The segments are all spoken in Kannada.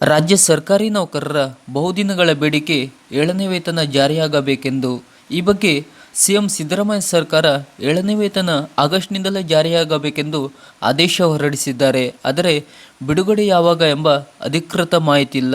ರಾಜ್ಯ ಸರ್ಕಾರಿ ನೌಕರರ ಬಹುದಿನಗಳ ಬೇಡಿಕೆ ಏಳನೇ ವೇತನ ಜಾರಿಯಾಗಬೇಕೆಂದು ಈ ಬಗ್ಗೆ ಸಿಎಂ ಸಿದ್ದರಾಮಯ್ಯ ಸರ್ಕಾರ ಏಳನೇ ವೇತನ ಆಗಸ್ಟ್ನಿಂದಲೇ ಜಾರಿಯಾಗಬೇಕೆಂದು ಆದೇಶ ಹೊರಡಿಸಿದ್ದಾರೆ. ಆದರೆ ಬಿಡುಗಡೆ ಯಾವಾಗ ಎಂಬ ಅಧಿಕೃತ ಮಾಹಿತಿ ಇಲ್ಲ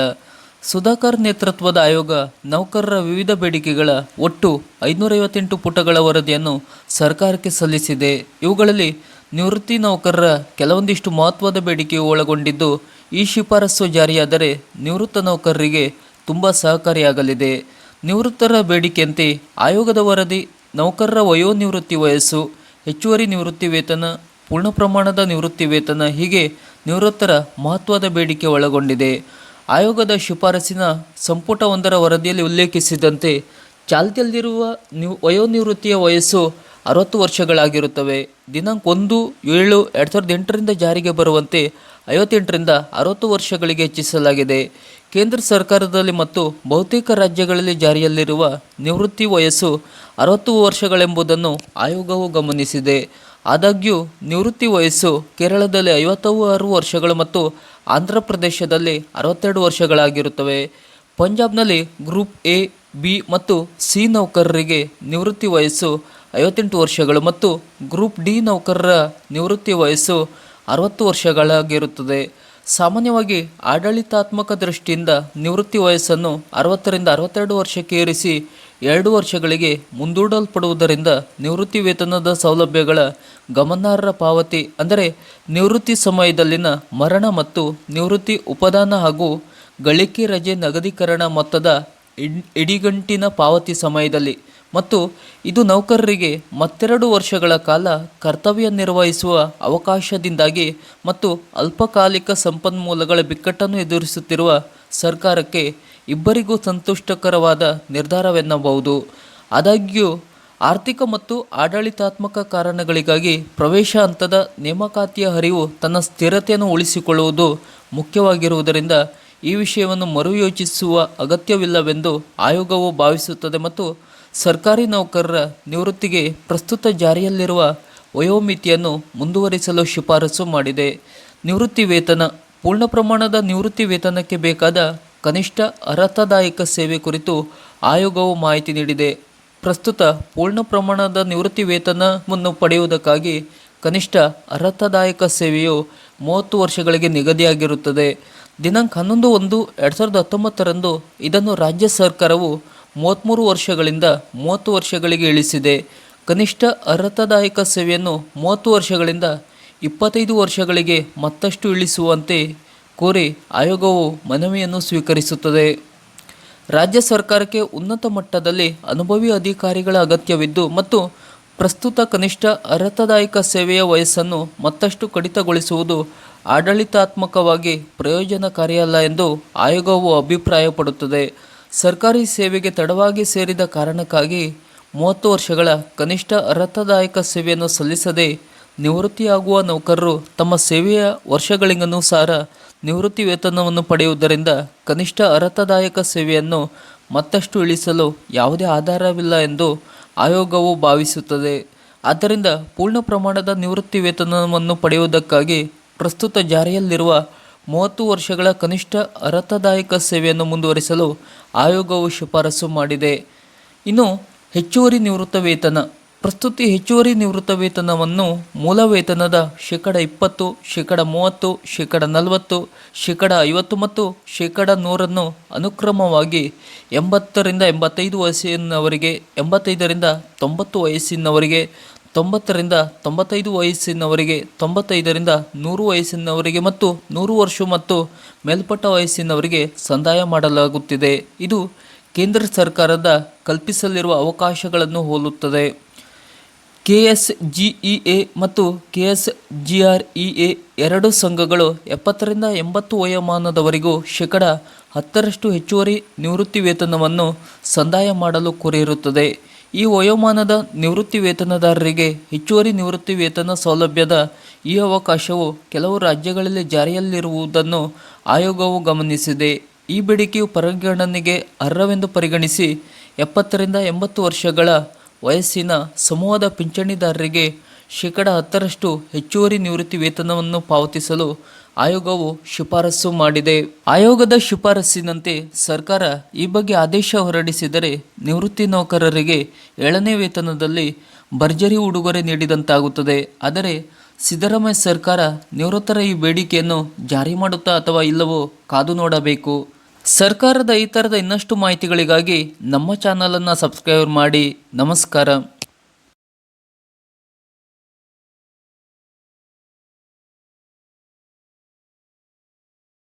ಸುಧಾಕರ್ ನೇತೃತ್ವದ ಆಯೋಗ ನೌಕರರ ವಿವಿಧ ಬೇಡಿಕೆಗಳ ಒಟ್ಟು ಐನೂರೈವತ್ತೆಂಟು ಪುಟಗಳ ವರದಿಯನ್ನು ಸರ್ಕಾರಕ್ಕೆ ಸಲ್ಲಿಸಿದೆ. ಇವುಗಳಲ್ಲಿ ನಿವೃತ್ತಿ ನೌಕರರ ಕೆಲವೊಂದಿಷ್ಟು ಮಹತ್ವದ ಬೇಡಿಕೆಯು ಒಳಗೊಂಡಿದ್ದು ಈ ಶಿಫಾರಸು ಜಾರಿಯಾದರೆ ನಿವೃತ್ತ ನೌಕರರಿಗೆ ತುಂಬ ಸಹಕಾರಿಯಾಗಲಿದೆ. ನಿವೃತ್ತರ ಬೇಡಿಕೆಯಂತೆ ಆಯೋಗದ ವರದಿ, ನೌಕರರ ವಯೋನಿವೃತ್ತಿ ವಯಸ್ಸು, ಹೆಚ್ಚುವರಿ ನಿವೃತ್ತಿ ವೇತನ, ಪೂರ್ಣ ಪ್ರಮಾಣದ ನಿವೃತ್ತಿ ವೇತನ ಹೀಗೆ ನಿವೃತ್ತರ ಮಹತ್ವದ ಬೇಡಿಕೆ ಒಳಗೊಂಡಿದೆ. ಆಯೋಗದ ಶಿಫಾರಸಿನ ಸಂಪುಟವೊಂದರ ವರದಿಯಲ್ಲಿ ಉಲ್ಲೇಖಿಸಿದಂತೆ, ಚಾಲ್ತಿಯಲ್ಲಿರುವ ನಿವ್, ವಯೋನಿವೃತ್ತಿಯ ವಯಸ್ಸು ಅರವತ್ತು ವರ್ಷಗಳಾಗಿರುತ್ತವೆ. ದಿನಾಂಕ ಒಂದು, ಏಳು, ಎರಡು ಸಾವಿರದ ಎಂಟರಿಂದ ಜಾರಿಗೆ ಬರುವಂತೆ ಐವತ್ತೆಂಟರಿಂದ ಅರವತ್ತು ವರ್ಷಗಳಿಗೆ ಹೆಚ್ಚಿಸಲಾಗಿದೆ. ಕೇಂದ್ರ ಸರ್ಕಾರದಲ್ಲಿ ಮತ್ತು ಬಹುತೇಕ ರಾಜ್ಯಗಳಲ್ಲಿ ಜಾರಿಯಲ್ಲಿರುವ ನಿವೃತ್ತಿ ವಯಸ್ಸು ಅರವತ್ತು ವರ್ಷಗಳೆಂಬುದನ್ನು ಆಯೋಗವು ಗಮನಿಸಿದೆ. ಆದಾಗ್ಯೂ, ನಿವೃತ್ತಿ ವಯಸ್ಸು ಕೇರಳದಲ್ಲಿ ಐವತ್ತಾರು ವರ್ಷಗಳು ಮತ್ತು ಆಂಧ್ರ ಪ್ರದೇಶದಲ್ಲಿ ಅರವತ್ತೆರಡು ವರ್ಷಗಳಾಗಿರುತ್ತವೆ. ಪಂಜಾಬ್ನಲ್ಲಿ ಗ್ರೂಪ್ ಎ, ಬಿ ಮತ್ತು ಸಿ ನೌಕರರಿಗೆ ನಿವೃತ್ತಿ ವಯಸ್ಸು ಐವತ್ತೆಂಟು ವರ್ಷಗಳು ಮತ್ತು ಗ್ರೂಪ್ ಡಿ ನೌಕರರ ನಿವೃತ್ತಿ ವಯಸ್ಸು ಅರವತ್ತು ವರ್ಷಗಳಾಗಿರುತ್ತದೆ. ಸಾಮಾನ್ಯವಾಗಿ ಆಡಳಿತಾತ್ಮಕ ದೃಷ್ಟಿಯಿಂದ ನಿವೃತ್ತಿ ವಯಸ್ಸನ್ನು ಅರವತ್ತರಿಂದ ಅರವತ್ತೆರಡು ವರ್ಷಕ್ಕೆ ಏರಿಸಿ ಎರಡು ವರ್ಷಗಳಿಗೆ ಮುಂದೂಡಲ್ಪಡುವುದರಿಂದ ನಿವೃತ್ತಿ ವೇತನದ ಸೌಲಭ್ಯಗಳ ಗಮನಾರ್ಹ ಪಾವತಿ ಅಂದರೆ ನಿವೃತ್ತಿ ಸಮಯದಲ್ಲಿನ ಮರಣ ಮತ್ತು ನಿವೃತ್ತಿ ಉಪದಾನ ಹಾಗೂ ಗಳಿಕೆ ರಜೆ ನಗದೀಕರಣ ಮೊತ್ತದ ಇಡಿಗಂಟಿನ ಪಾವತಿ ಸಮಯದಲ್ಲಿ ಮತ್ತು ಇದು ನೌಕರರಿಗೆ ಮತ್ತೆರಡು ವರ್ಷಗಳ ಕಾಲ ಕರ್ತವ್ಯ ನಿರ್ವಹಿಸುವ ಅವಕಾಶದಿಂದಾಗಿ ಮತ್ತು ಅಲ್ಪಕಾಲಿಕ ಸಂಪನ್ಮೂಲಗಳ ಬಿಕ್ಕಟ್ಟನ್ನು ಎದುರಿಸುತ್ತಿರುವ ಸರ್ಕಾರಕ್ಕೆ ಇಬ್ಬರಿಗೂ ಸಂತುಷ್ಟಕರವಾದ ನಿರ್ಧಾರವೆನ್ನಬಹುದು. ಆದಾಗ್ಯೂ, ಆರ್ಥಿಕ ಮತ್ತು ಆಡಳಿತಾತ್ಮಕ ಕಾರಣಗಳಿಗಾಗಿ ಪ್ರವೇಶ ಹಂತದ ನೇಮಕಾತಿಯ ಹರಿವು ತನ್ನ ಸ್ಥಿರತೆಯನ್ನು ಉಳಿಸಿಕೊಳ್ಳುವುದು ಮುಖ್ಯವಾಗಿರುವುದರಿಂದ ಈ ವಿಷಯವನ್ನು ಮರುಯೋಚಿಸುವ ಅಗತ್ಯವಿಲ್ಲವೆಂದು ಆಯೋಗವು ಭಾವಿಸುತ್ತದೆ ಮತ್ತು ಸರ್ಕಾರಿ ನೌಕರರ ನಿವೃತ್ತಿಗೆ ಪ್ರಸ್ತುತ ಜಾರಿಯಲ್ಲಿರುವ ವಯೋಮಿತಿಯನ್ನು ಮುಂದುವರಿಸಲು ಶಿಫಾರಸು ಮಾಡಿದೆ. ನಿವೃತ್ತಿ ವೇತನ, ಪೂರ್ಣ ಪ್ರಮಾಣದ ನಿವೃತ್ತಿ ವೇತನಕ್ಕೆ ಬೇಕಾದ ಕನಿಷ್ಠ ಅರ್ಹತಾದಾಯಕ ಸೇವೆ ಕುರಿತು ಆಯೋಗವು ಮಾಹಿತಿ ನೀಡಿದೆ. ಪ್ರಸ್ತುತ ಪೂರ್ಣ ಪ್ರಮಾಣದ ನಿವೃತ್ತಿ ವೇತನವನ್ನು ಪಡೆಯುವುದಕ್ಕಾಗಿ ಕನಿಷ್ಠ ಅರ್ಹತಾದಾಯಕ ಸೇವೆಯು ಮೂವತ್ತು ವರ್ಷಗಳಿಗೆ ನಿಗದಿಯಾಗಿರುತ್ತದೆ. ದಿನಾಂಕ ಹನ್ನೊಂದು ಒಂದು ಎರಡು ಸಾವಿರದ ಹತ್ತೊಂಬತ್ತರಂದು ಇದನ್ನು ರಾಜ್ಯ ಸರ್ಕಾರವು ಮೂವತ್ತ್ಮೂರು ವರ್ಷಗಳಿಂದ ಮೂವತ್ತು ವರ್ಷಗಳಿಗೆ ಇಳಿಸಿದೆ. ಕನಿಷ್ಠ ಅರ್ಹತಾದಾಯಕ ಸೇವೆಯನ್ನು ಮೂವತ್ತು ವರ್ಷಗಳಿಂದ ಇಪ್ಪತ್ತೈದು ವರ್ಷಗಳಿಗೆ ಮತ್ತಷ್ಟು ಇಳಿಸುವಂತೆ ಕೋರಿ ಆಯೋಗವು ಮನವಿಯನ್ನು ಸ್ವೀಕರಿಸುತ್ತದೆ. ರಾಜ್ಯ ಸರ್ಕಾರಕ್ಕೆ ಉನ್ನತ ಮಟ್ಟದಲ್ಲಿ ಅನುಭವಿ ಅಧಿಕಾರಿಗಳ ಅಗತ್ಯವಿದ್ದು ಮತ್ತು ಪ್ರಸ್ತುತ ಕನಿಷ್ಠ ಅರ್ಹತಾದಾಯಕ ಸೇವೆಯ ವಯಸ್ಸನ್ನು ಮತ್ತಷ್ಟು ಕಡಿತಗೊಳಿಸುವುದು ಆಡಳಿತಾತ್ಮಕವಾಗಿ ಪ್ರಯೋಜನಕಾರಿಯಲ್ಲ ಎಂದು ಆಯೋಗವು ಅಭಿಪ್ರಾಯಪಡುತ್ತದೆ. ಸರ್ಕಾರಿ ಸೇವೆಗೆ ತಡವಾಗಿ ಸೇರಿದ ಕಾರಣಕ್ಕಾಗಿ ಮೂವತ್ತು ವರ್ಷಗಳ ಕನಿಷ್ಠ ಅರ್ಹತಾದಾಯಕ ಸೇವೆಯನ್ನು ಸಲ್ಲಿಸದೆ ನಿವೃತ್ತಿಯಾಗುವ ನೌಕರರು ತಮ್ಮ ಸೇವೆಯ ವರ್ಷಗಳಿಗನುಸಾರ ನಿವೃತ್ತಿ ವೇತನವನ್ನು ಪಡೆಯುವುದರಿಂದ ಕನಿಷ್ಠ ಅರ್ಹತಾದಾಯಕ ಸೇವೆಯನ್ನು ಮತ್ತಷ್ಟು ಇಳಿಸಲು ಯಾವುದೇ ಆಧಾರವಿಲ್ಲ ಎಂದು ಆಯೋಗವು ಭಾವಿಸುತ್ತದೆ. ಆದ್ದರಿಂದ ಪೂರ್ಣ ಪ್ರಮಾಣದ ನಿವೃತ್ತಿ ವೇತನವನ್ನು ಪಡೆಯುವುದಕ್ಕಾಗಿ ಪ್ರಸ್ತುತ ಜಾರಿಯಲ್ಲಿರುವ ಮೂವತ್ತು ವರ್ಷಗಳ ಕನಿಷ್ಠ ಅರ್ಹತದಾಯಕ ಸೇವೆಯನ್ನು ಮುಂದುವರಿಸಲು ಆಯೋಗವು ಶಿಫಾರಸು ಮಾಡಿದೆ. ಇನ್ನು ಹೆಚ್ಚುವರಿ ನಿವೃತ್ತ ವೇತನ, ಪ್ರಸ್ತುತಿ ಹೆಚ್ಚುವರಿ ನಿವೃತ್ತ ವೇತನವನ್ನು ಮೂಲ ವೇತನದ ಶೇಕಡ ಇಪ್ಪತ್ತು, ಶೇಕಡ ಮೂವತ್ತು, ಶೇಕಡ ನಲವತ್ತು, ಶೇಕಡ ಐವತ್ತು ಮತ್ತು ಶೇಕಡ ನೂರನ್ನು ಅನುಕ್ರಮವಾಗಿ ಎಂಬತ್ತರಿಂದ ಎಂಬತ್ತೈದು ವಯಸ್ಸಿನವರಿಗೆ, ಎಂಬತ್ತೈದರಿಂದ ತೊಂಬತ್ತು ವಯಸ್ಸಿನವರಿಗೆ ತೊಂಬತ್ತರಿಂದ ತೊಂಬತ್ತೈದು ವಯಸ್ಸಿನವರಿಗೆ, ತೊಂಬತ್ತೈದರಿಂದ ನೂರು ವಯಸ್ಸಿನವರಿಗೆ ಮತ್ತು ನೂರು ವರ್ಷ ಮತ್ತು ಮೇಲ್ಪಟ್ಟ ವಯಸ್ಸಿನವರಿಗೆ ಸಂದಾಯ ಮಾಡಲಾಗುತ್ತಿದೆ. ಇದು ಕೇಂದ್ರ ಸರ್ಕಾರದ ಕಲ್ಪಿಸಲಿರುವ ಅವಕಾಶಗಳನ್ನು ಹೋಲುತ್ತದೆ. K S G E A ಮತ್ತು K S G R E A ಎರಡು ಸಂಘಗಳು ಎಪ್ಪತ್ತರಿಂದ ಎಂಬತ್ತು ವಯೋಮಾನದವರೆಗೂ ಶೇಕಡ ಹತ್ತರಷ್ಟು ಹೆಚ್ಚುವರಿ ನಿವೃತ್ತಿ ವೇತನವನ್ನು ಸಂದಾಯ ಮಾಡಲು ಕೋರಿರುತ್ತದೆ. ಈ ವಯೋಮಾನದ ನಿವೃತ್ತಿ ವೇತನದಾರರಿಗೆ ಹೆಚ್ಚುವರಿ ನಿವೃತ್ತಿ ವೇತನ ಸೌಲಭ್ಯದ ಈ ಅವಕಾಶವು ಕೆಲವು ರಾಜ್ಯಗಳಲ್ಲಿ ಜಾರಿಯಲ್ಲಿರುವುದನ್ನು ಆಯೋಗವು ಗಮನಿಸಿದೆ. ಈ ಬೇಡಿಕೆಯು ಪರಿಗಣನೆಗೆ ಅರ್ಹವೆಂದು ಪರಿಗಣಿಸಿ ಎಪ್ಪತ್ತರಿಂದ ಎಂಬತ್ತು ವರ್ಷಗಳ ವಯಸ್ಸಿನ ಸಮೂಹದ ಪಿಂಚಣಿದಾರರಿಗೆ ಶೇಕಡ ಹತ್ತರಷ್ಟು ಹೆಚ್ಚುವರಿ ನಿವೃತ್ತಿ ವೇತನವನ್ನು ಪಾವತಿಸಲು ಆಯೋಗವು ಶಿಫಾರಸು ಮಾಡಿದೆ. ಆಯೋಗದ ಶಿಫಾರಸ್ಸಿನಂತೆ ಸರ್ಕಾರ ಈ ಬಗ್ಗೆ ಆದೇಶ ಹೊರಡಿಸಿದರೆ ನಿವೃತ್ತಿ ನೌಕರರಿಗೆ ಏಳನೇ ವೇತನದಲ್ಲಿ ಭರ್ಜರಿ ಉಡುಗೊರೆ ನೀಡಿದಂತಾಗುತ್ತದೆ. ಆದರೆ ಸಿದ್ದರಾಮಯ್ಯ ಸರ್ಕಾರ ನಿವೃತ್ತರ ಈ ಬೇಡಿಕೆಯನ್ನು ಜಾರಿ ಮಾಡುತ್ತಾ ಅಥವಾ ಇಲ್ಲವೋ ಕಾದು ನೋಡಬೇಕು. ಸರ್ಕಾರದ ಈ ಥರದ ಇನ್ನಷ್ಟು ಮಾಹಿತಿಗಳಿಗಾಗಿ ನಮ್ಮ ಚಾನಲನ್ನು ಸಬ್ಸ್ಕ್ರೈಬ್ ಮಾಡಿ. ನಮಸ್ಕಾರ.